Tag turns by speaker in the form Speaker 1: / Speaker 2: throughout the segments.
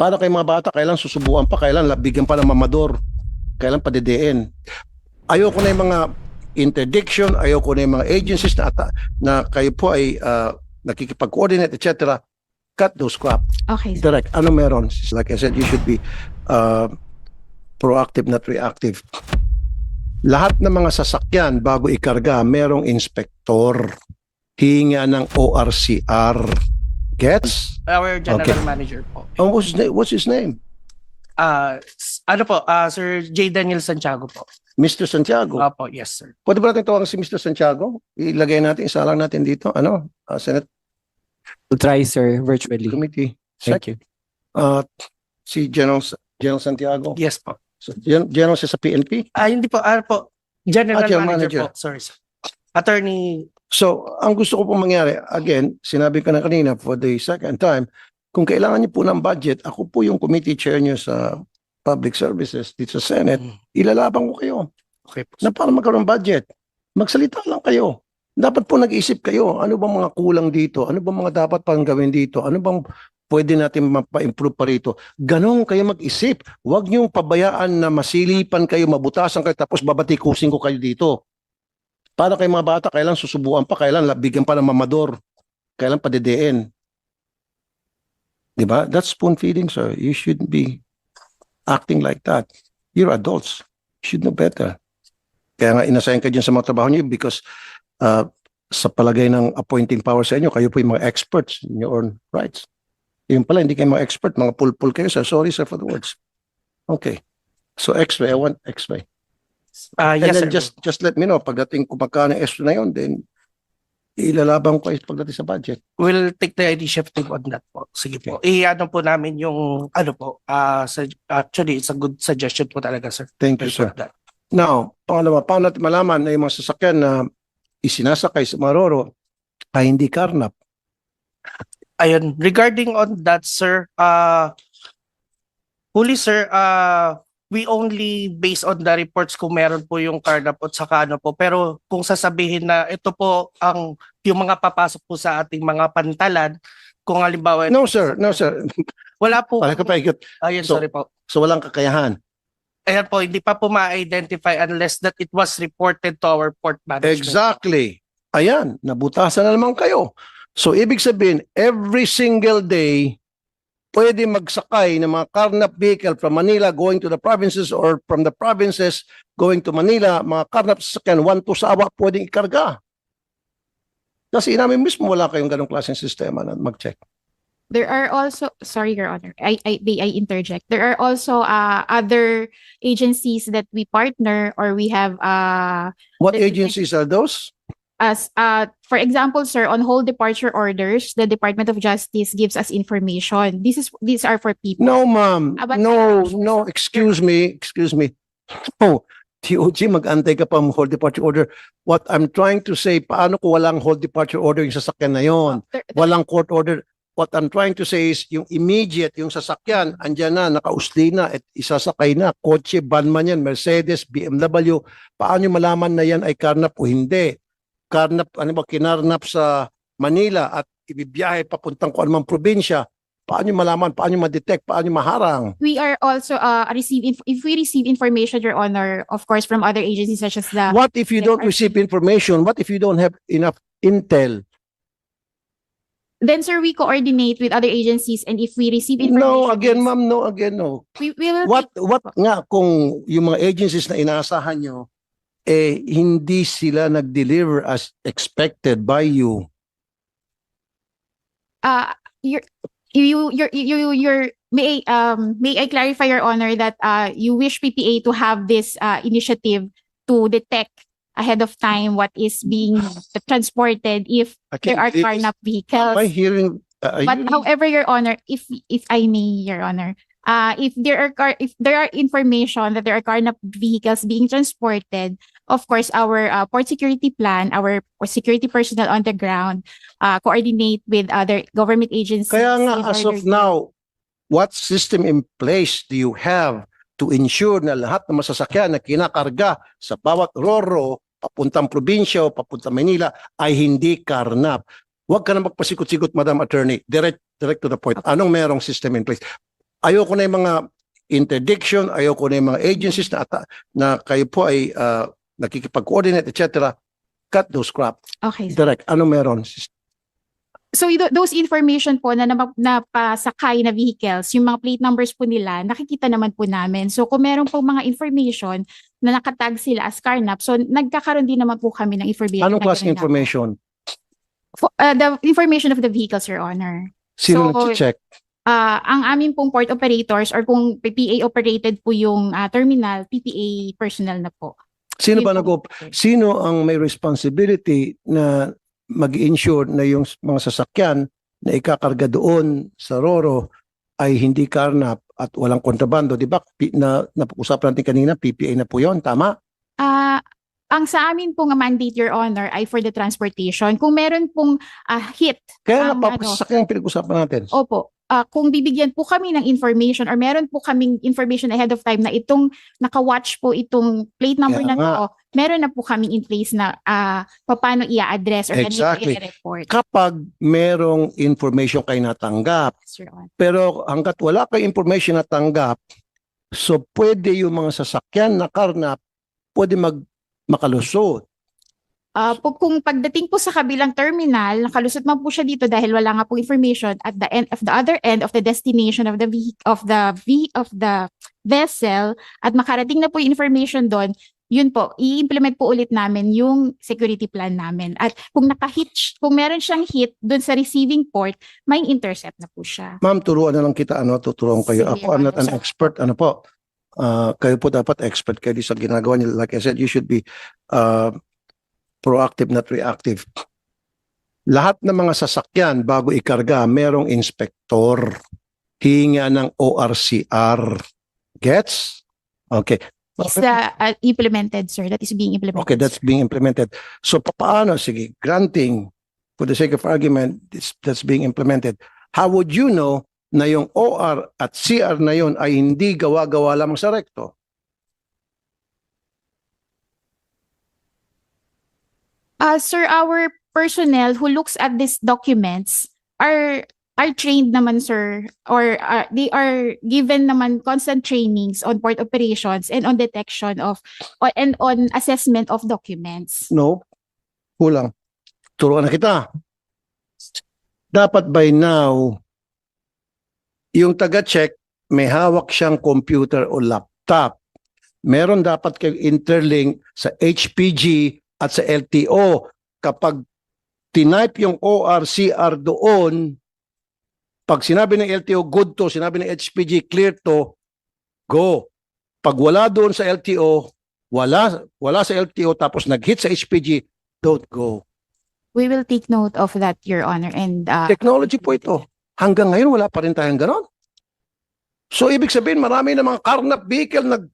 Speaker 1: Para kay mga bata, kailan susubukan pa, kailan labigyan pa ng mamador, kailan padedein. Ayoko na yung mga interdiction, ayoko na yung mga agencies na, ata- na kayo po ay uh, nakikipag-coordinate, etc. Cut those crap.
Speaker 2: Okay, sir.
Speaker 1: Direct, ano meron? Like I said, you should be uh, proactive, not reactive. Lahat ng mga sasakyan bago ikarga, merong inspektor. Hinga ng ORCR. Gets?
Speaker 3: Our general
Speaker 1: Okay.
Speaker 3: manager po.
Speaker 1: Oh, what's, his name? what's his name?
Speaker 3: Ah, s- ano po, ah, Sir J. Daniel Santiago po.
Speaker 1: Mr. Santiago.
Speaker 3: Opo, yes sir.
Speaker 1: Pwede ba natin tawagan si Mr. Santiago? Ilagay natin, isalang natin dito. Ano? Uh, Senate
Speaker 4: We'll try, sir, virtually.
Speaker 1: Committee.
Speaker 4: Thank
Speaker 1: Sec-
Speaker 4: you.
Speaker 1: Uh, si General, General Santiago.
Speaker 3: Yes po.
Speaker 1: So, Gen- General siya sa PNP.
Speaker 3: Ah, hindi po, ano po, general
Speaker 1: Ah, general
Speaker 3: manager,
Speaker 1: manager.
Speaker 3: po. Sorry sir. Attorney,
Speaker 1: So, ang gusto ko pong mangyari, again, sinabi ko na kanina for the second time, kung kailangan niyo po ng budget, ako po yung committee chair niyo sa Public Services dito sa Senate,
Speaker 3: Mm.
Speaker 1: ilalaban ko kayo
Speaker 3: okay po.
Speaker 1: na para magkaroon budget. Magsalita lang kayo. Dapat po nag-isip kayo, ano bang mga kulang dito? Ano bang mga dapat pang gawin dito? Ano bang pwede natin mapa-improve pa rito? Ganon kayo mag-isip. Huwag niyong pabayaan na masilipan kayo, mabutasan kayo, tapos babatikusin ko kayo dito. Para kay mga bata, kailan susubukan pa, kailan labigyan pa ng mamador, kailan padedein. Di ba? That's spoon feeding, sir. You shouldn't be acting like that. You're adults. You should know better. Kaya nga inasign ka dyan sa mga trabaho niyo because uh, sa palagay ng appointing power sa inyo, kayo po yung mga experts in your own rights. Yung pala, hindi kayo mga expert, mga pulpul kayo, sir. Sorry, sir, for the words. Okay. So, x-ray. I want x-ray.
Speaker 3: Ah,
Speaker 1: And
Speaker 3: yes
Speaker 1: then
Speaker 3: sir.
Speaker 1: just just let me know pagdating kung magkano yung extra na yun, then ilalaban ko kayo pagdating sa budget.
Speaker 3: We'll take the initiative on that po. Sige po. I-ano po namin yung, ano po, ah, sa- actually, it's a good suggestion po talaga sir.
Speaker 1: Thank you, sir.
Speaker 3: that.
Speaker 1: Now, pangalawa, paano natin malaman na yung mga sasakyan na isinasakay sa Maroro ay hindi karnap?
Speaker 3: Ayun, regarding on that, sir, uh, huli, sir, uh, we only based on the reports kung meron po yung carnap at saka ano po. Pero kung sasabihin na ito po ang yung mga papasok po sa ating mga pantalan, kung halimbawa,
Speaker 1: No, sir. No, sir.
Speaker 3: wala po.
Speaker 1: Pala ka pa ikot.
Speaker 3: Ayun,
Speaker 1: So-
Speaker 3: sorry po.
Speaker 1: So, walang kakayahan.
Speaker 3: Ayan po, hindi pa po ma-identify unless that it was reported to our port management.
Speaker 1: Exactly. Ayan, nabutasan na naman kayo. So, ibig sabihin, every single day, pwede magsakay ng mga carnap vehicle from Manila going to the provinces or from the provinces going to Manila, mga carnap sasakyan, one to sawa, pwedeng ikarga. Kasi namin mismo wala kayong ganong klaseng sistema na mag-check.
Speaker 2: There are also, sorry, Your Honor, I, I, may I interject. There are also uh, other agencies that we partner or we have uh,
Speaker 1: What agencies are those?
Speaker 2: As uh, for example, sir, on whole departure orders, the Department of Justice gives us information. This is these are for people.
Speaker 1: No, ma'am.
Speaker 2: Ah,
Speaker 1: No, no, excuse me, excuse me. No, TOG, mag-antay ka pa ng hold departure order. What I'm trying to say, paano kung walang hold departure order yung sasakyan na yon?
Speaker 2: There-
Speaker 1: Walang court order. What I'm trying to say is, yung immediate, yung sasakyan, andyan na, nakausli na, at isasakay na, kotse, van man yan, Mercedes, BMW, paano malaman na yan ay karnap o hindi? Karnap, ano ba, kinarnap sa Manila at ibibiyahe papuntang kung anumang probinsya, paano malaman, paano ma-detect, paano maharang?
Speaker 2: we are also uh receive inf- if we receive information, Your Honor, of course, from other agencies such as the
Speaker 1: What if you don't receive information? What if you don't have enough intel?
Speaker 2: then sir we coordinate with other agencies and if we receive information
Speaker 1: No, again, ma'am, no, again, no.
Speaker 2: we, we will
Speaker 1: What, what nga kung yung mga agencies na inaasahan nyo, eh, hindi sila nag-deliver as expected by you?
Speaker 2: uh your you your you your may um may I clarify your honor that uh you wish PPA to have this uh initiative to detect ahead of time what is being transported if there are carnap vehicles
Speaker 1: Am I hearing? uh,
Speaker 2: but
Speaker 1: you-
Speaker 2: however your honor if if I may your honor uh if there are car if there are information that there are carnap vehicles being transported of course our uh, port security plan our security personnel on the ground uh coordinate with other government agencies
Speaker 1: Kaya nga, as of now, what system in place do you have to ensure na lahat ng masasakyan na kinakarga sa bawat roro, papuntang probinsya o papuntang Manila ay hindi karnap? Huwag ka na magpasikot-sikot, Madam Attorney. Direct, direct to the point. Anong merong system in place? Ayoko na yung mga interdiction, ayoko na yung mga agencies na, na kayo po ay uh, nakikipag-coordinate, etc. Cut those crap.
Speaker 2: Okay.
Speaker 1: Direct, ano meron?
Speaker 2: So those information po na napasakay na vehicles, yung mga plate numbers po nila, nakikita naman po namin. So kung meron po mga information na nakatag sila as carnap, so nagkakaroon din naman po kami ng information.
Speaker 1: Anong klaseng information?
Speaker 2: Fo- uh, the information of the vehicles, Your Honor.
Speaker 1: Sino
Speaker 2: So,
Speaker 1: nag-check?
Speaker 2: Ah, ang aming pong port operators or kung PPA operated po yung ah, terminal, PPA personnel na po.
Speaker 1: Sino ba nag Sino ang may responsibility na mag-ensure na yung mga sasakyan na ikakarga doon sa Roro ay hindi karnap at walang kontrabando, 'di ba? Na napag-usapan natin kanina, PPA na po 'yon, tama?
Speaker 2: Ah, ang sa amin pong mandate, Your Honor, ay for the transportation. Kung meron pong ah, hit
Speaker 1: Kaya
Speaker 2: Ang
Speaker 1: nga
Speaker 2: ano-
Speaker 1: pinag-usapan natin.
Speaker 2: Opo. Ah, kung bibigyan po kami ng information or meron po kaming information ahead of time na itong naka-watch po itong plate number na
Speaker 1: nga.
Speaker 2: to, meron na po kami in place na ah paano i-address or
Speaker 1: Exactly.
Speaker 2: i-report.
Speaker 1: Kapag merong information kayo natanggap,
Speaker 2: Yes,
Speaker 1: pero hanggat wala kayong information na tanggap, so pwede yung mga sasakyan na karnap, pwede mag makalusot.
Speaker 2: Ah, po, kung pagdating po sa kabilang terminal, nakalusot man po siya dito dahil wala nga po information at the end of the other end of the destination of the vehi- of the v of the vessel at makarating na po yung information doon, yun po, i-implement po ulit namin yung security plan namin. At kung naka-hit, sh- kung meron siyang hit doon sa receiving port, may intercept na po siya.
Speaker 1: Ma'am, turuan na lang kita ano, tuturuan kayo.
Speaker 2: Sige,
Speaker 1: Ako, I'm not an
Speaker 2: Sir.
Speaker 1: expert. Ano po? Ah, kayo po dapat expert kayo sa ginagawa niyo. Like I said, you should be uh, proactive, not reactive. Lahat ng mga sasakyan bago ikarga, merong inspektor. Hinga ng ORCR. Gets? Okay.
Speaker 2: It's uh, uh, implemented, sir. That is being implemented.
Speaker 1: Okay, that's being implemented. So paano, sige, granting, for the sake of argument, this, that's being implemented. How would you know na yung OR at CR na yun ay hindi gawa-gawa lamang sa recto?
Speaker 2: Uh, sir, our personnel who looks at these documents are are trained naman, sir, or uh, they are given naman constant trainings on port operations and on detection of or, and on assessment of documents.
Speaker 1: No? Kulang. Turuan na kita. Dapat by now, yung taga-check, may hawak siyang computer o laptop. Meron dapat kayong interlink sa HPG at sa LTO. Kapag tinype yung ORCR doon, pag sinabi ng LTO good to, sinabi ng HPG clear to, go. Pag wala doon sa LTO, wala wala sa LTO tapos nag-hit sa HPG, don't go.
Speaker 2: We will take note of that, Your Honor, and uh,
Speaker 1: Technology po ito. Hanggang ngayon wala pa rin tayong ganon. So ibig sabihin marami na mga carnap vehicle nag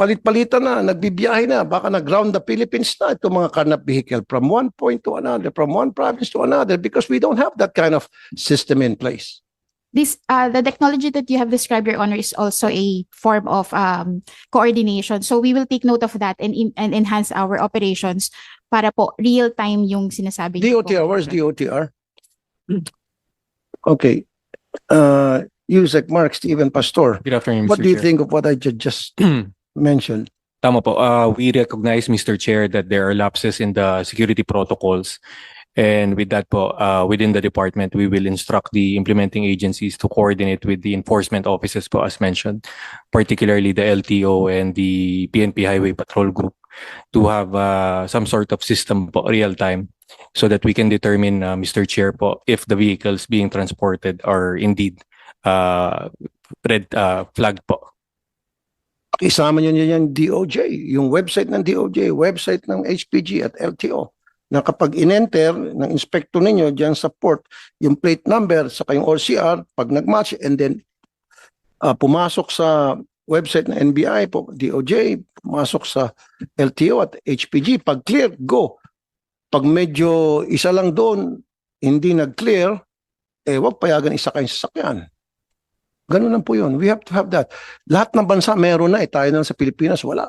Speaker 1: palit-palitan na, nagbibiyahe na, baka nag-ground the Philippines na itong mga carnap vehicle from one point to another, from one province to another because we don't have that kind of system in place.
Speaker 2: this uh, the technology that you have described, Your Honor, is also a form of um, coordination. So we will take note of that and, and enhance our operations para po real time yung sinasabi.
Speaker 1: DOTR, where's DOTR? Okay. Uh, Yusek Mark, Stephen Pastor,
Speaker 5: Good afternoon, Mr.
Speaker 1: what do you
Speaker 5: Chair.
Speaker 1: think of what I ju- just mentioned?
Speaker 5: Tama po. Uh, we recognize, Mr. Chair, that there are lapses in the security protocols. And with that po, uh, within the department, we will instruct the implementing agencies to coordinate with the enforcement offices po, as mentioned, particularly the LTO and the PNP Highway Patrol Group to have uh, some sort of system po, real time so that we can determine, uh, Mr. Chair po, if the vehicles being transported are indeed uh, red uh, flag po.
Speaker 1: Isama niyo yung DOJ, yung website ng DOJ, website ng HPG at LTO na kapag in-enter ng inspector ninyo dyan sa port, yung plate number sa kayong OCR, pag nag-match and then ah, pumasok sa website ng NBI, po, DOJ, pumasok sa LTO at HPG, pag clear, go. Pag medyo isa lang doon, hindi nag-clear, eh wag payagan isa kayong sasakyan. Ganun lang po yun. We have to have that. Lahat ng bansa meron na eh. Tayo na lang sa Pilipinas, wala.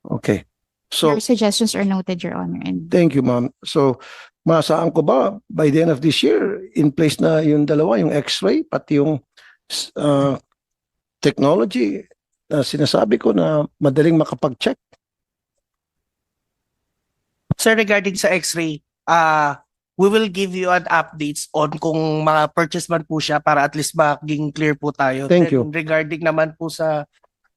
Speaker 1: Okay. So,
Speaker 2: Your suggestions are noted, Your Honor. And
Speaker 1: thank you, ma'am. So, masaan ko ba by the end of this year, in place na yung dalawa, yung x-ray, pati yung uh, technology na sinasabi ko na madaling makapag-check.
Speaker 3: Sir, regarding sa x-ray, ah we will give you an updates on kung mga purchase man po siya para at least maging clear po tayo.
Speaker 1: Thank
Speaker 3: Then, Regarding naman po sa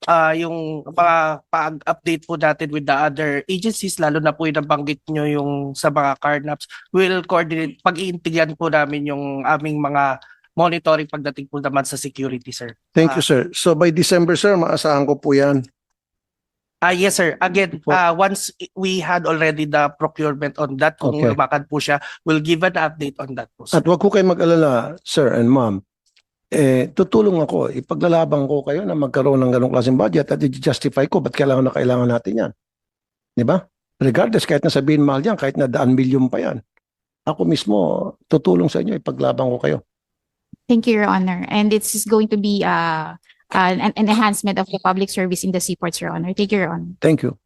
Speaker 3: ah yung mga pag-update po natin with the other agencies, lalo na po yung nabanggit nyo yung sa mga carnaps, we'll coordinate, pag-iintigan po namin yung aming mga monitoring pagdating po naman sa security, sir.
Speaker 1: Thank you, sir. So by December, sir, maasahan ko po yan.
Speaker 3: Ah yes sir. Again,
Speaker 1: Po.
Speaker 3: ah once we had already the procurement on that, kung
Speaker 1: Okay.
Speaker 3: lumakad po siya, we'll give an update on that po. sir.
Speaker 1: At wag ko kayo mag-alala, sir and ma'am. Eh, tutulong ako, ipaglalaban ko kayo na magkaroon ng ganong klaseng budget at i-justify ko ba't kailangan na kailangan natin yan. Di ba? Regardless, kahit na sabihin mahal yan, kahit na daan milyon pa yan. Ako mismo, tutulong sa inyo, ipaglaban ko kayo.
Speaker 2: Thank you, Your Honor. And it's going to be uh, an, an enhancement of the public service in the seaports, Your Honor. Thank you, Your Honor.
Speaker 1: Thank you.